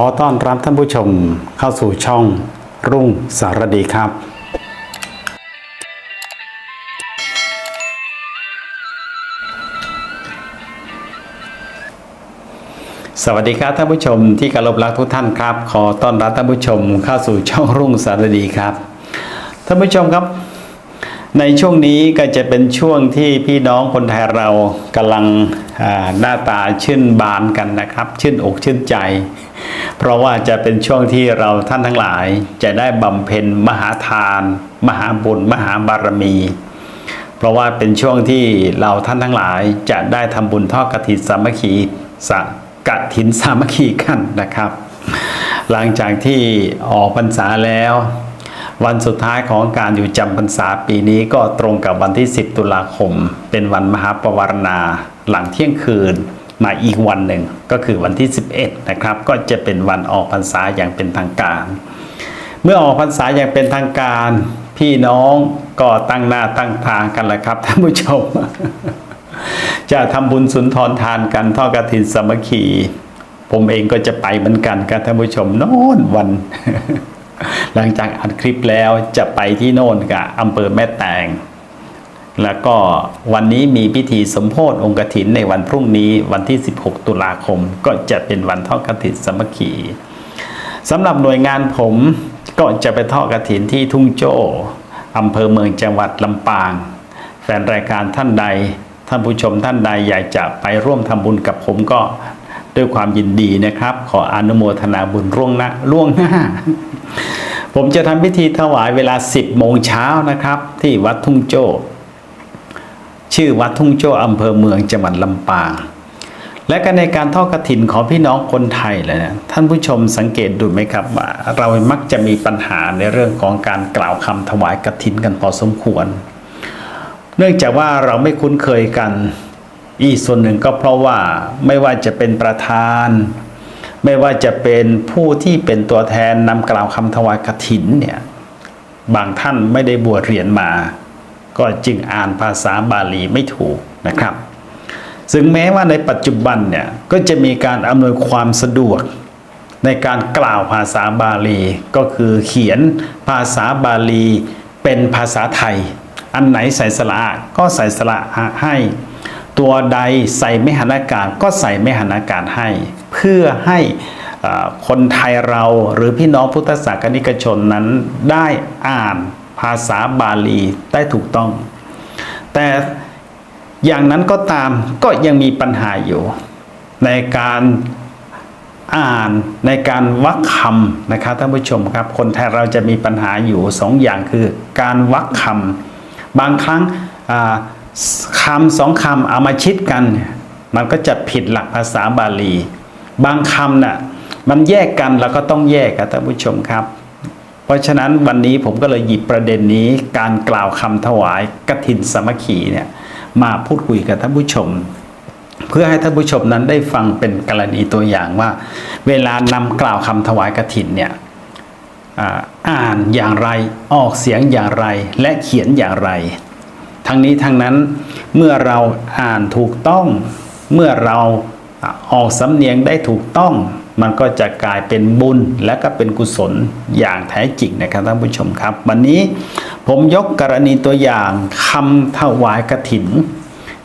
อต้อนรับท่านผู้ชมเข้าสู่ช่องรุ่งสารดีครับ สวัสดีครับท่านผู้ชมที่เคารพรักทุกท่านครับ ขอต้อนรับท่านผู้ชมเข้าสู่ช่องรุ่งสารดีครับท่านผู้ชมครับ ในช่วงนี้ก็จะเป็นช่วงที่พี่น้องคนไทยเรากำลังหน้าตาชื่นบานกันนะครับ ชื่นอกชื่นใจ เพราะว่าจะเป็นช่วงที่เราท่านทั้งหลายจะได้บำเพ็ญมหาทาน มหาบุญ มหาบารมี เพราะว่าเป็นช่วงที่เราท่านทั้งหลายจะได้ทำบุญทอดกฐินสามัคคีสกฐินสามัคคีกันนะครับ หลังจากที่ออกพรรษาแล้ว วันสุดท้ายของการอยู่จำพรรษาปีนี้ก็ตรงกับวันที่ 10 ตุลาคม เป็นวันมหาปวารณา หลังเที่ยงคืนมาอีกวันหนึ่งก็คือวันที่ 11 นะครับ ก็จะเป็นวันออกพรรษาอย่างเป็นทางการ เมื่อออกพรรษาอย่างเป็นทางการ พี่น้องก็ตั้งหน้าตั้งทางกันแล้วครับท่านผู้ชม จะทำบุญสุนทรทานกันทอดกฐินสามัคคี ผมเองก็จะไปเหมือนกันครับท่านผู้ชมโน่นวัน หลังจากอัดคลิปแล้วจะไปที่โน่นกับอำเภอแม่แตง แล้วก็วันนี้มีพิธีสมโพธิองค์กฐินในวันพรุ่งนี้วันที่ 16 ตุลาคม ก็จะเป็นวันทอดกฐินสมัคคีสำหรับหน่วยงานผมก็จะไปทอดกฐินที่ทุ่งโจ้อำเภอเมืองจังหวัดลำปาง แฟนรายการท่านใด ท่านผู้ชมท่านใดอยากจะไปร่วมทำบุญกับผมก็ ด้วยความยินดีนะครับ ขออนุโมทนาบุญร่วงหน้าล่วงหน้า ผมจะทำพิธีถวายเวลา 10 โมงเช้านะครับ ที่วัดทุ่งโจ้ ชื่อวัดทุ่งโจ้อำเภอเมืองจังหวัดลำปางและก็ในการทอดกฐินของพี่น้องคนไทยเลยนะท่านผู้ชมสังเกตดูไหมครับว่า เรามักจะมีปัญหาในเรื่องของการกล่าวคำถวายกฐินกันพอสมควร เนื่องจากว่าเราไม่คุ้นเคยกัน อีกส่วนหนึ่งก็เพราะว่าไม่ว่าจะเป็นประธาน ไม่ว่าจะเป็นผู้ที่เป็นตัวแทนนำกล่าวคำถวายกฐินเนี่ยบางท่านไม่ได้บวชเรียนมา ก็จึงอ่านภาษาบาลีไม่ถูกนะครับ ซึ่งแม้ว่าในปัจจุบันเนี่ยก็จะมีการอำนวยความสะดวกในการกล่าวภาษาบาลี ก็คือเขียนภาษาบาลีเป็นภาษาไทย อันไหนใส่สระก็ใส่สระให้ ตัวใดใส่ไม่หันอากาศก็ใส่ไม่หันอากาศให้ เพื่อให้คนไทยเราหรือพี่น้องพุทธศาสนิกชนนั้นได้อ่านภาษาบาลีได้ถูกต้อง แต่อย่างนั้นก็ตามก็ยังมีปัญหาอยู่ ในการอ่านในการวักคำนะครับท่านผู้ชมครับ คนไทยเราจะมีปัญหาอยู่สองอย่างคือ การวักคำบางครั้งอ่า คำสองคำเอามาชิดกัน มันก็จะผิดหลักภาษาบาลี บางคำน่ะมันแยกกันเราก็ต้องแยกครับท่านผู้ชมครับ เพราะฉะนั้นวันนี้ผมก็เลยหยิบประเด็นนี้การกล่าวคำถวายกฐินสมัคคีเนี่ยมาพูดคุยกับท่านผู้ชม เพื่อให้ท่านผู้ชมนั้นได้ฟังเป็นกรณีตัวอย่างว่า เวลานำกล่าวคำถวายกฐินเนี่ยอ่านอย่างไรออกเสียงอย่างไรและเขียนอย่างไร ทั้งนี้ทั้งนั้นเมื่อเราอ่านถูกต้อง เมื่อเราออกสำเนียงได้ถูกต้อง มันก็จะกลายเป็นบุญและก็เป็นกุศลอย่างแท้จริงนะครับท่านผู้ชมครับ วันนี้ผมยกกรณีตัวอย่างคำถวายกฐิน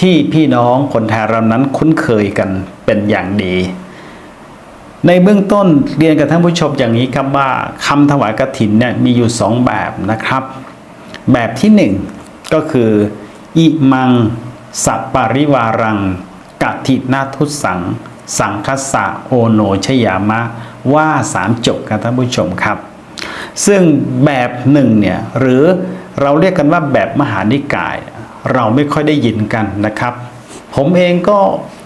ที่พี่น้องคนไทยเรานั้นคุ้นเคยกันเป็นอย่างดี ในเบื้องต้นเรียนกับท่านผู้ชมอย่างนี้ครับว่าคำถวายกฐินเนี่ยมีอยู่สองแบบนะครับ แบบที่หนึ่ง ก็คืออิมังสัปปาริวารังกฐินาทุสัง สังคสะโอโนชยามะ ว่าสามจบครับท่านผู้ชมครับ ซึ่งแบบหนึ่งเนี่ยหรือเราเรียกกันว่าแบบมหานิกาย เราไม่ค่อยได้ยินกันนะครับ ผมเองก็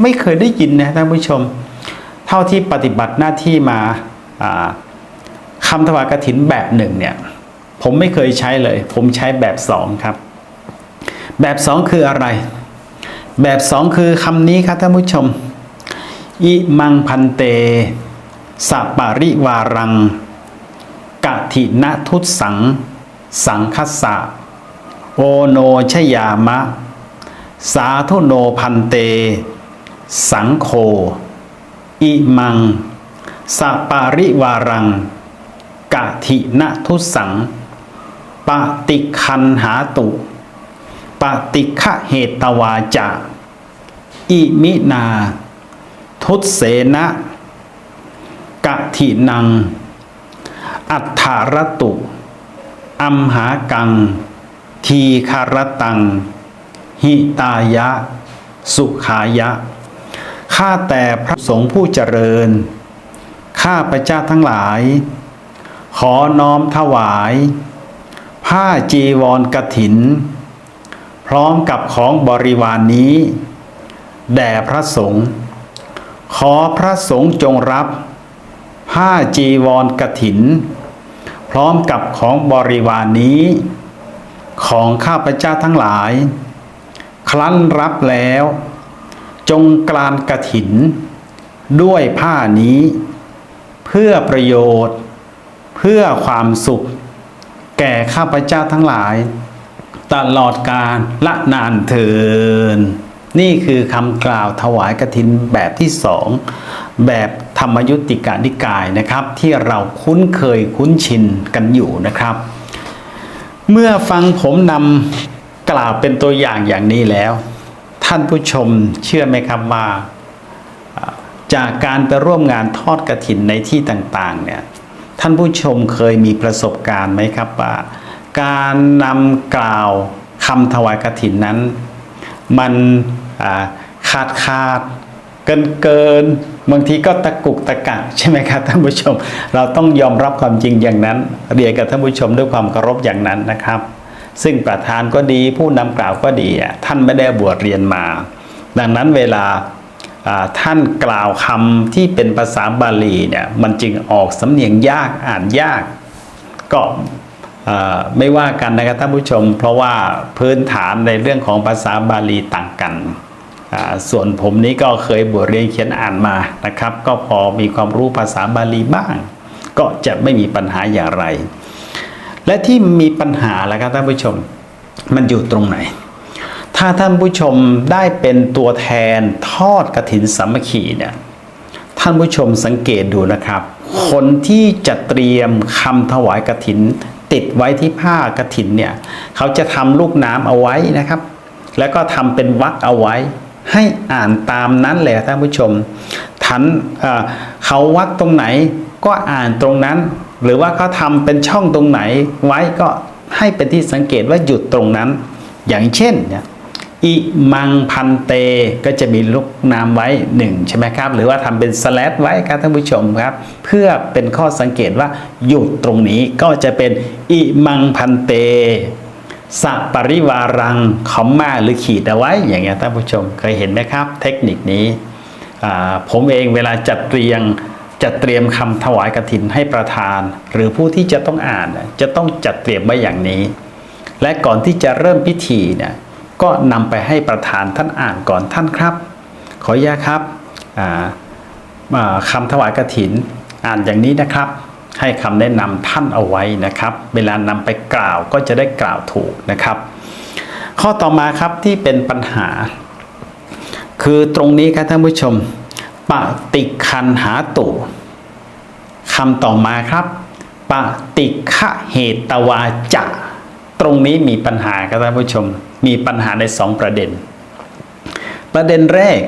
ไม่เคยได้ยินนะท่านผู้ชม เท่าที่ปฏิบัติหน้าที่มาคำถวายกฐินแบบหนึ่งเนี่ยผมไม่เคยใช้เลย ผมใช้แบบสองครับ แบบสองคืออะไร แบบสองคือคำนี้ครับท่านผู้ชม อิมังพันเตสัปปาริวารังกะถินทุตสัง สังคัสสะ โอโนชยามะ สาธุโนพันเต สังโฆอิมังสปาริวารังกะทินทุสัง ปฏิคันหาตุ ปฏิฆะเหตวาจาอิมินา ทุเสนะกะทินัง อัฏฐารตุอัมหากัง ทีคารตัง หิตายะ สุขายะ ข้าแต่พระสงฆ์ผู้เจริญ ข้าพระเจ้าทั้งหลาย ขอน้อมถวาย ผ้าจีวรกถิน พร้อมกับของบริวารนนี้ แด่พระสงฆ์ขอพระสงฆ์จงรับ ผ้าจีวรกถิน พร้อมกับของบริวารนนี้ ของข้าพเจ้าทั้งหลาย ครั้นรับแล้ว จงกลานกถิน ด้วยผ้านี้ เพื่อประโยชน์ เพื่อความสุข แก่ข้าพเจ้าทั้งหลาย ตลอดกาลละนานเทินนี่คือคำกล่าวถวายกฐินแบบที่สองแบบธรรมยุติกานิกายนะครับ ที่เราคุ้นเคยคุ้นชินกันอยู่นะครับ เมื่อฟังผมนำกล่าวเป็นตัวอย่างอย่างนี้แล้ว ท่านผู้ชมเชื่อไหมครับว่าจากการไปร่วมงานทอดกระถินในที่ต่างๆเนี่ยท่านผู้ชมเคยมีประสบการณ์ไหมครับว่า การนำกล่าวคำถวายกระถินนั้น มันขาดขาดเกินเกินบางทีก็ตะกุกตะกักใช่ไหมครับท่านผู้ชม เราต้องยอมรับความจริงอย่างนั้น เรียนกับท่านผู้ชมด้วยความเคารพอย่างนั้นนะครับ ซึ่งประธานก็ดีผู้นำกล่าวก็ดีท่านไม่ได้บวชเรียนมา ดังนั้นเวลาท่านกล่าวคำที่เป็นภาษาบาลีเนี่ยมันจึงออกสำเนียงยากอ่านยาก ก็ ไม่ว่ากันนะครับท่านผู้ชม เพราะว่าพื้นฐานในเรื่องของภาษาบาลีต่างกันส่วนผมนี้ก็เคยบวชเรียนเขียนอ่านมานะครับ ก็พอมีความรู้ภาษาบาลีบ้าง ก็จะไม่มีปัญหาอย่างไร และที่มีปัญหาแล้วครับท่านผู้ชมมันอยู่ตรงไหน ถ้าท่านผู้ชมได้เป็นตัวแทนทอดกระถินสามัคคีเนี่ยท่านผู้ชมสังเกตดูนะครับ คนที่จะเตรียมคำถวายกฐิน ติดไว้ที่ผ้ากระถินเนี่ยเขาจะทำลูกน้ำเอาไว้นะครับ แล้วก็ทำเป็นวักเอาไว้ ให้อ่านตามนั้นเลยท่านผู้ชมทันเขาวักตรงไหนก็อ่านตรงนั้น หรือว่าเขาทำเป็นช่องตรงไหนไว้ก็ให้เป็นที่สังเกตว่าหยุดตรงนั้น อย่างเช่นเนี่ย อิมังพันเตก็จะมีลูกนามไว้หนึ่งใช่ไหมครับ หรือว่าทำเป็นสแลดไว้ครับท่านผู้ชมครับ เพื่อเป็นข้อสังเกตว่าหยุดตรงนี้ก็จะเป็นอิมังพันเตสัปริวารังคอมมาหรือขีดเอาไว้ อย่างเงี้ยท่านผู้ชมเคยเห็นไหมครับ เทคนิคนี้ผมเองเวลาจัดเรียงจะเตรียมคำถวายกฐินให้ประธาน หรือผู้ที่จะต้องอ่านจะต้องจัดเตรียมไว้อย่างนี้ และก่อนที่จะเริ่มพิธีเนี่ย ก็นำไปให้ประธานท่านอ่านก่อนท่านครับ ขออนุญาตครับคำถวายกฐินอ่านอย่างนี้นะครับ ให้คำแนะนำท่านเอาไว้นะครับ เวลานำไปกล่าวก็จะได้กล่าวถูกนะครับ ข้อต่อมาครับที่เป็นปัญหา คือตรงนี้ครับท่านผู้ชมปฏิคันหาตุคำต่อมาครับปฏิฆะเหตวาจะ ตรงนี้มีปัญหาครับท่านผู้ชม มีปัญหาในสองประเด็น ประเด็นแรก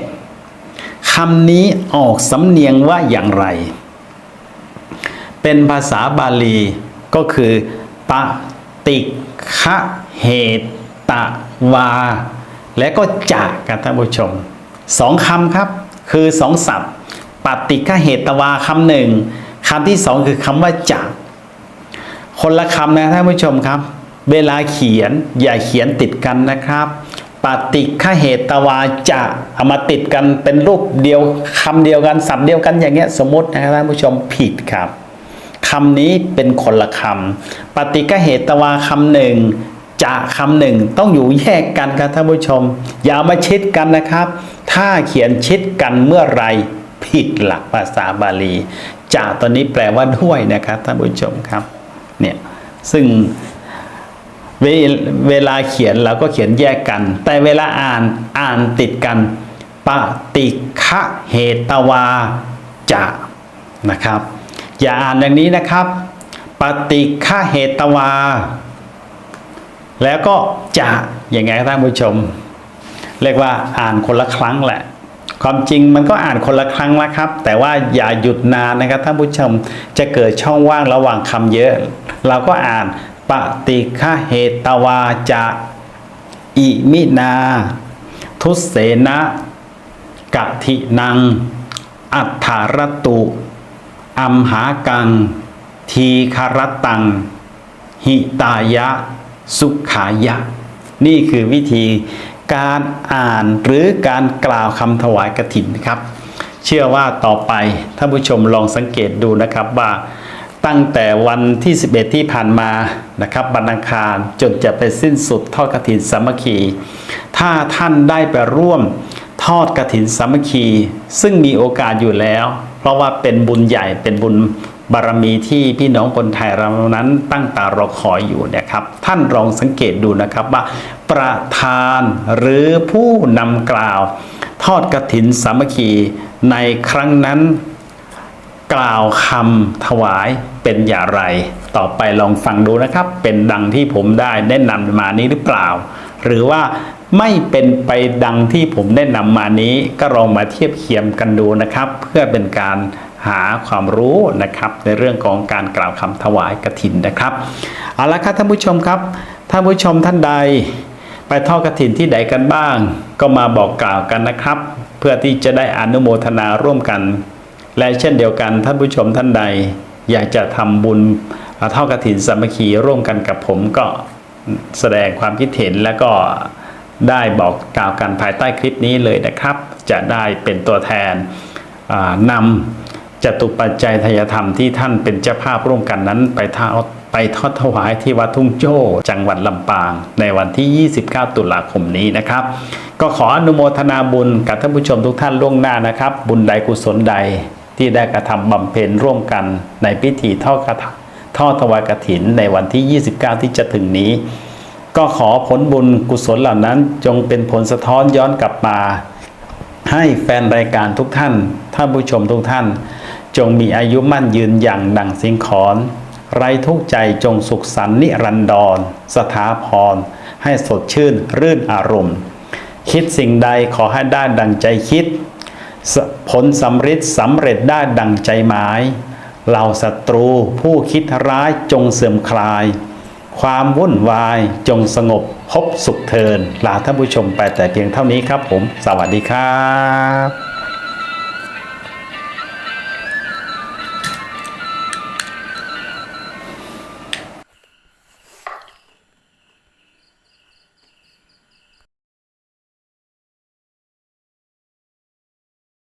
คำนี้ออกสำเนียงว่าอย่างไร เป็นภาษาบาลีก็คือปฏิฆะเหตวา และก็จะครับท่านผู้ชมสองคำครับ คือสองศัพท์ปฏิฆะเหตวาคำหนึ่งคำที่สองคือคำว่าจะคนละคำนะท่านผู้ชมครับ เวลาเขียนอย่าเขียนติดกันนะครับ ปฏิฆเหตวาจะเอามาติดกันเป็นรูปเดียวคำเดียวกันสับเดียวกันอย่างเงี้ยสมมตินะครับท่านผู้ชมผิดครับคำนี้เป็นคนละคำปฏิฆเหตวาคำหนึ่งจะคำหนึ่งต้องอยู่แยกกันครับท่านผู้ชม อย่าเอามาชิดกันนะครับ ถ้าเขียนชิดกันเมื่อไรผิดหลักภาษาบาลีจะตอนนี้แปลว่าด้วยนะครับท่านผู้ชมครับเนี่ยซึ่ง เวลาเขียนเราก็เขียนแยกกัน แต่เวลาอ่านอ่านติดกันปฏิฆะเหตวาจะนะครับ อย่าอ่านอย่างนี้นะครับ ปฏิฆาเหตวา แล้วก็จะอย่างไงครับท่านผู้ชม เรียกว่าอ่านคนละครั้งแหละ ความจริงมันก็อ่านคนละครั้งละครับ แต่ว่าอย่าหยุดนานนะครับท่านผู้ชมจะเกิดช่องว่างระหว่างคำเยอะ เราก็อ่าน ปฏิฆเหตวาจะอิมินา ทุสเสนะกะทินัง อัฏฐารตุอัมหากัง ทีคารตัง หิตายะ สุขายะ นี่คือวิธีการอ่านหรือการกล่าวคำถวายกฐินครับ เชื่อว่าต่อไปท่านผู้ชมลองสังเกตดูนะครับว่า ตั้งแต่วันที่ 11 ที่ผ่านมานะครับบันอังคารจนจะไปสิ้นสุดทอดกฐินสามัคคี ถ้าท่านได้ไปร่วมทอดกฐินสามัคคี ซึ่งมีโอกาสอยู่แล้ว เพราะว่าเป็นบุญใหญ่เป็นบุญบารมีที่พี่น้องคนไทยเรานั้นตั้งตารอคอยอยู่เนะครับ ท่านลองสังเกตดูนะครับว่า ประธานหรือผู้นำกล่าว ทอดกฐินสามัคคีในครั้งนั้น กล่าวคำถวายเป็นอย่างไร ต่อไปลองฟังดูนะครับ เป็นดังที่ผมได้แนะนำมานี้หรือเปล่า หรือว่าไม่เป็นไปดังที่ผมแนะนำมานี้ก็ลองมาเทียบเคียงกันดูนะครับ เพื่อเป็นการหาความรู้นะครับในเรื่องของการกล่าวคำถวายกฐินนะครับเอาละครับท่านผู้ชมครับท่านผู้ชมท่านใด ไปทอดกฐินที่ใดกันบ้าง ก็มาบอกกล่าวกันนะครับ เพื่อที่จะได้อนุโมทนาร่วมกัน และเช่นเดียวกันท่านผู้ชมท่านใด อยากจะทำบุญเท่ากฐินสามัคคีร่วมกันกับผมก็แสดงความคิดเห็นแล้วก็ได้บอกกล่าวกันภายใต้คลิปนี้เลยนะครับ จะได้เป็นตัวแทนอ่านำจตุปัจจัยทยธรรมที่ท่านเป็นเจ้าภาพร่วมกันนั้นไปทอดไปทอดถวายที่วัดทุ่งโจ้ จังหวัดลำปาง ในวันที่ 29 ตุลาคมนี้นะครับ ก็ขออนุโมทนาบุญกับท่านผู้ชมทุกท่านล่วงหน้านะครับ บุญใดกุศลใด ที่ได้กระทำบำเพ็ญร่วมกันในพิธีทอดกระถทอดถวายกฐินในวันที่ 29 ที่จะถึงนี้ ก็ขอผลบุญกุศลเหล่านั้นจงเป็นผลสะท้อนย้อนกลับมาให้แฟนรายการทุกท่านท่านผู้ชมทุกท่าน จงมีอายุมั่นยืนอย่างดังสิงขอนไร้ทุกข์ใจจงสุขสันนิรันดร สถาพร ให้สดชื่น รื่นอารมณ์ คิดสิ่งใดขอให้ได้ดังใจคิด ผลสำฤทธิ์สำเร็จได้ดังใจหมายเหล่าศัตรูผู้คิดร้ายจงเสื่อมคลาย ความวุ่นวายจงสงบพบสุขเทินลาท่านผู้ชมไปแต่เพียงเท่านี้ครับผม สวัสดีครับ